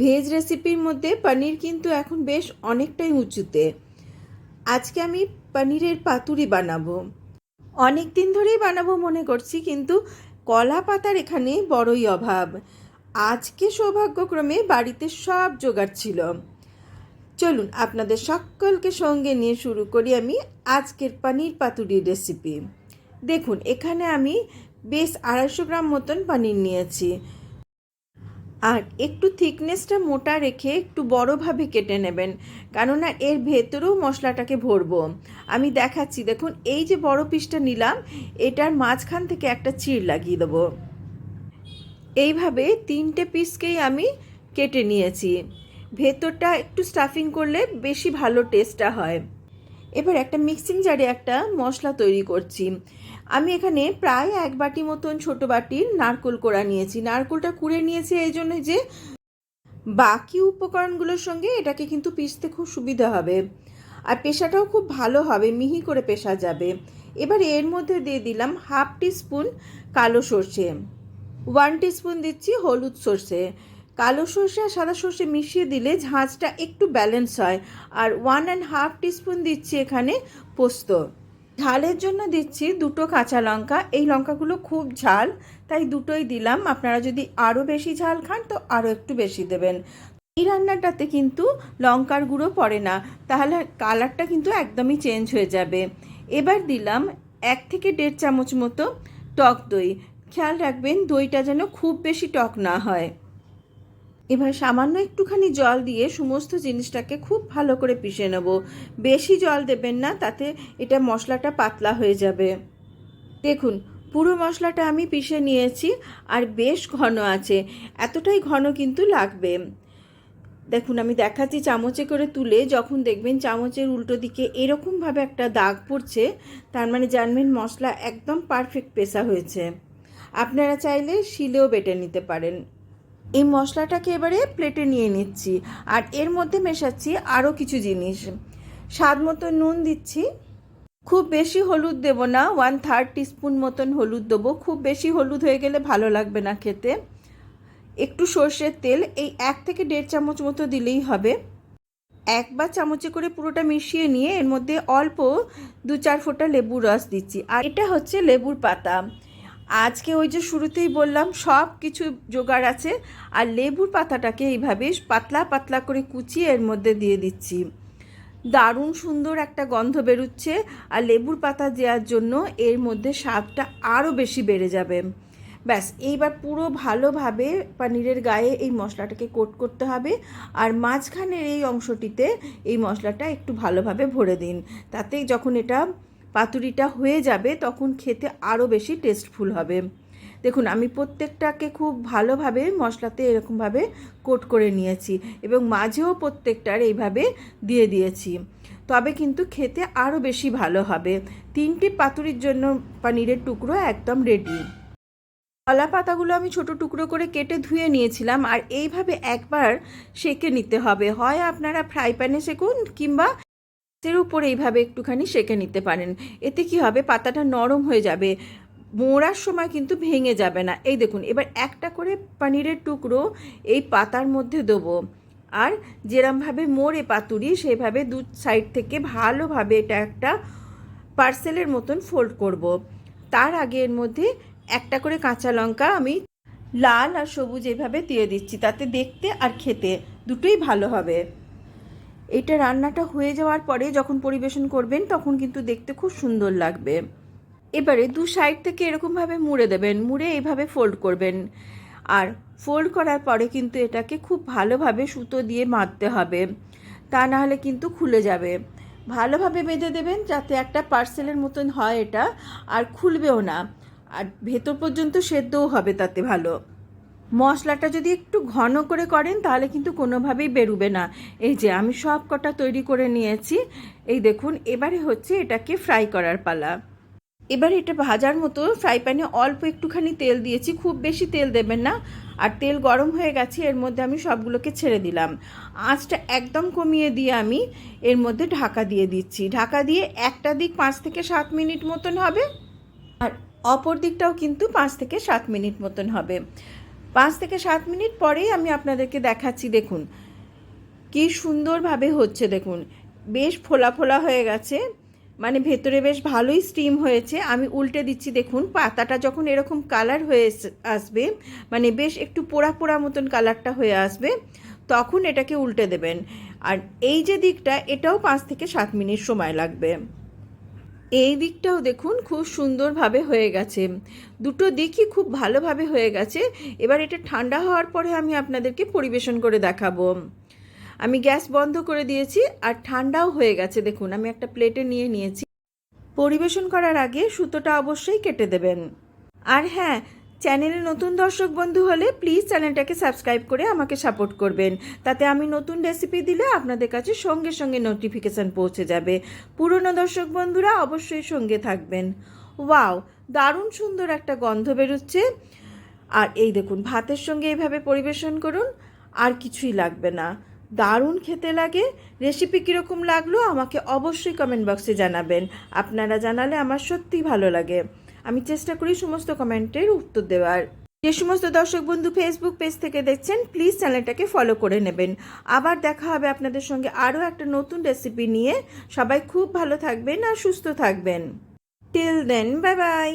Veg রেসিপির মধ্যে পনির কিন্তু এখন বেশ অনেকটাই উঁচুতে। আজকে আমি পনিরের পাতুরি বানাবো। অনেক দিন ধরেই বানাবো মনে করছি, কিন্তু কলা পাতার এখানে বড়ই অভাব। আজকে সৌভাগ্যক্রমে বাড়িতে সব জোগাড় ছিল। চলুন আপনাদের সকলকে সঙ্গে নিয়ে শুরু করি আমি আজকের পনির পাতুরির রেসিপি। দেখুন, এখানে আমি বেশ আড়াইশো গ্রাম মতন পনির নিয়েছি। আর একটু থিকনেসটা মোটা রেখে একটু বড়োভাবে কেটে নেবেন, কেননা এর ভেতরেও মশলাটাকে ভরবো। আমি দেখাচ্ছি, দেখুন, এই যে বড় পিসটা নিলাম, এটার মাঝখান থেকে একটা চিড় লাগিয়ে দেবো। এইভাবে তিনটে পিসকেই আমি কেটে নিয়েছি। ভেতরটা একটু স্টাফিং করলে বেশি ভালো টেস্টটা হয়। এবার একটা মিক্সিং জারে একটা মশলা তৈরি করছি। আমি এখানে প্রায় এক বাটি মতন ছোট বাটির নারকোল কোড়া নিয়েছি। নারকোলটা কুড়ে নিয়েছি এই জন্য যে বাকি উপকরণগুলোর সঙ্গে এটাকে কিন্তু পিষতে খুব সুবিধা হবে। আর পেশাটাও খুব ভালো হবে, মিহি করে পেশা যাবে। এবার এর মধ্যে দিয়ে দিলাম হাফ টিস্পুন কালো সর্ষে, ওয়ান টিস্পুন দিচ্ছি হলুদ সর্ষে। কালো সর্ষে আর সাদা সর্ষে মিশিয়ে দিলে ঝাঁঝটা একটু ব্যালেন্স হয়। আর ওয়ান অ্যান্ড হাফ টিস্পুন দিচ্ছি এখানে পোস্ত। ঝালের জন্য দিচ্ছি দুটো কাঁচা লঙ্কা। এই লঙ্কাগুলো খুব ঝাল, তাই দুটোই দিলাম। আপনারা যদি আরও বেশি ঝাল খান, তো আরও একটু বেশি দেবেন। এই রান্নাটাতে কিন্তু লঙ্কার গুঁড়ো পড়ে না, তাহলে কালারটা কিন্তু একদমই চেঞ্জ হয়ে যাবে। এবার দিলাম এক থেকে দেড় চামচ মতো টক দই। খেয়াল রাখবেন, দইটা যেন খুব বেশি টক না হয়। এবার সামান্য একটুখানি জল দিয়ে সমস্ত জিনিসটাকে খুব ভালো করে পিষে নেব। বেশি জল দেবেন না, তাতে এটা মশলাটা পাতলা হয়ে যাবে। দেখুন, পুরো মশলাটা আমি পিষে নিয়েছি আর বেশ ঘন আছে, এতটাই ঘন কিন্তু লাগবে। দেখুন, আমি দেখাচ্ছি চামচে করে তুলে, যখন দেখবেন চামচের উল্টো দিকে এরকমভাবে একটা দাগ পড়ছে, তার মানে জানবেন মশলা একদম পারফেক্ট পেশা হয়েছে। আপনারা চাইলে শিলেও বেটে নিতে পারেন। এই মশলাটাকে এবারে প্লেটে নিয়ে নিচ্ছি আর এর মধ্যে মেশাচ্ছি আরও কিছু জিনিস। স্বাদ মতো নুন দিচ্ছি। খুব বেশি হলুদ দেব না ওয়ান থার্ড টিস্পুন মতন হলুদ দেবো। খুব বেশি হলুদ হয়ে গেলে ভালো লাগবে না খেতে। একটু সর্ষের তেল, এই এক থেকে দেড় চামচ মতো দিলেই হবে। একবার চামচে করে পুরোটা মিশিয়ে নিয়ে এর মধ্যে অল্প দু চার ফোঁটা লেবুর রস দিচ্ছি। আর এটা হচ্ছে লেবুর পাতা। আজকে ওই যে শুরুতেই বললাম, সব কিছু জোগাড় আছে আর লেবুর পাতাটাকে এইভাবে পাতলা পাতলা করে কুচিয়ে এর মধ্যে দিয়ে দিচ্ছি। দারুণ সুন্দর একটা গন্ধ বেরুচ্ছে আর লেবুর পাতা দেওয়ার জন্য এর মধ্যে স্বাদটা আরও বেশি বেড়ে যাবে। ব্যাস, এইবার পুরো ভালোভাবে পনিরের গায়ে এই মশলাটাকে কোট করতে হবে আর মাঝখানের এই অংশটিতে এই মশলাটা একটু ভালোভাবে ভরে দিন। তাতে যখন এটা পাতুরিটা হয়ে যাবে, তখন খেতে আরও বেশি টেস্টফুল হবে। দেখুন, আমি প্রত্যেকটাকে খুব ভালোভাবে মশলাতে এরকমভাবে কোট করে নিয়েছি এবং মাঝেও প্রত্যেকটার এইভাবে দিয়ে দিয়েছি। তবে কিন্তু খেতে আরও বেশি ভালো হবে। তিনটি পাতুরির জন্য পনিরের টুকরো একদম রেডি কলা পাতাগুলো আমি ছোট টুকরো করে কেটে ধুয়ে নিয়েছিলাম আর এইভাবে একবার সেকে নিতে হবে। হয় আপনারা ফ্রাই প্যানে সেকুন কিংবা এর উপরে এইভাবে একটুখানি সেঁকে নিতে পারেন। এতে কি হবে? পাতাটা নরম হয়ে যাবে। মোড়ার সময় কিন্তু ভেঙে যাবে না। এই দেখুন, এবার একটা করে পনিরের টুকরো এই পাতার মধ্যে দেবো। আর যেরমভাবে মোড়ে পাতুরি, সেভাবে দু সাইড থেকে ভালোভাবে এটা একটা পার্সেলের মতন ফোল্ড করব। তার আগে এর মধ্যে একটা করে কাঁচা লঙ্কা আমি লাল আর সবুজ এভাবে দিয়ে দিচ্ছি। তাতে দেখতে আর খেতে দুটোই ভালো হবে। এটা রান্নাটা হয়ে যাওয়ার পরে যখন পরিবেশন করবেন, তখন কিন্তু দেখতে খুব সুন্দর লাগবে। এবারে দু সাইড থেকে এরকমভাবে মুড়ে দেবেন, মুড়ে এইভাবে ফোল্ড করবেন। আর ফোল্ড করার পরে কিন্তু এটাকে খুব ভালোভাবে সুতো দিয়ে মারতে হবে। তা না হলে কিন্তু খুলে যাবে। ভালোভাবে বেঁধে দেবেন যাতে একটা পার্সেলের মতন হয় এটা, আর খুলবেও না। আর ভেতর পর্যন্ত সেদ্ধও হবে তাতে ভালো। মশলাটা যদি একটু ঘন করে করেন, তাহলে কিন্তু কোনোভাবেই বেরুবে না। এই যে, আমি সব কটা তৈরি করে নিয়েছি। এই দেখুন, এবারে হচ্ছে এটাকে ফ্রাই করার পালা। এবার এটা ভাজার মতো ফ্রাই প্যানে অল্প একটুখানি তেল দিয়েছি। খুব বেশি তেল দেবেন না। আর তেল গরম হয়ে গেছে, এর মধ্যে আমি সবগুলোকে ছেড়ে দিলাম। আঁচটা একদম কমিয়ে দিয়ে আমি এর মধ্যে ঢাকা দিয়ে দিচ্ছি। ঢাকা দিয়ে একটা দিক পাঁচ থেকে সাত মিনিট মতন হবে। আর অপর দিকটাও কিন্তু পাঁচ থেকে সাত মিনিট মতন হবে। পাঁচ থেকে সাত মিনিট পরেই আমি আপনাদেরকে দেখাচ্ছি, দেখুন। কি সুন্দরভাবে হচ্ছে, দেখুন। বেশ ফোলা ফোলা হয়ে গেছে মানে ভেতরে বেশ ভালোই স্টিম হয়েছে। আমি উল্টে দিচ্ছি, দেখুন, পাতাটা যখন এরকম কালার হয়ে আসবে মানে বেশ একটু পোড়া পোড়া মতন কালারটা হয়ে আসবে, তখন এটাকে উল্টে দেবেন। আর এই যে দিকটা, এটাও পাঁচ থেকে সাত মিনিট সময় লাগবে। এই দিকটাও দেখুন খুব সুন্দরভাবে হয়ে গেছে। দুটো দিকই খুব ভালোভাবে হয়ে গেছে। এবার এটা ঠান্ডা হওয়ার পরে আমি আপনাদেরকে পরিবেশন করে দেখাবো। আমি গ্যাস বন্ধ করে দিয়েছি আর ঠান্ডাও হয়ে গেছে। দেখুন, আমি একটা প্লেটে নিয়ে নিয়েছি। পরিবেশন করার আগে সুতোটা অবশ্যই কেটে দেবেন। আর হ্যাঁ চ্যানেলে নতুন দর্শক বন্ধু হলে প্লিজ চ্যানেলটাকে সাবস্ক্রাইব করে আমাকে সাপোর্ট করবেন। তাতে আমি নতুন রেসিপি দিলে আপনাদের কাছে সঙ্গে সঙ্গে নোটিফিকেশান পৌঁছে যাবে। পুরনো দর্শক বন্ধুরা অবশ্যই সঙ্গে থাকবেন। ওয়াও দারুণ সুন্দর একটা গন্ধ বেরোচ্ছে। আর এই দেখুন, ভাতের সঙ্গে এইভাবে পরিবেশন করুন, আর কিছুই লাগবে না। দারুণ খেতে লাগে। রেসিপি কীরকম লাগল আমাকে অবশ্যই কমেন্ট বক্সে জানাবেন। আপনারা জানালে আমার সত্যিই ভালো লাগে। আমি চেষ্টা করি সমস্ত কমেন্টের উত্তর দেওয়ার। যে সমস্ত দর্শক বন্ধু ফেসবুক পেজ থেকে দেখছেন প্লিজ চ্যানেলটাকে ফলো করে নেবেন। আবার দেখা হবে আপনাদের সঙ্গে আরও একটা নতুন রেসিপি নিয়ে। সবাই খুব ভালো থাকবেন আর সুস্থ থাকবেন। Till then bye bye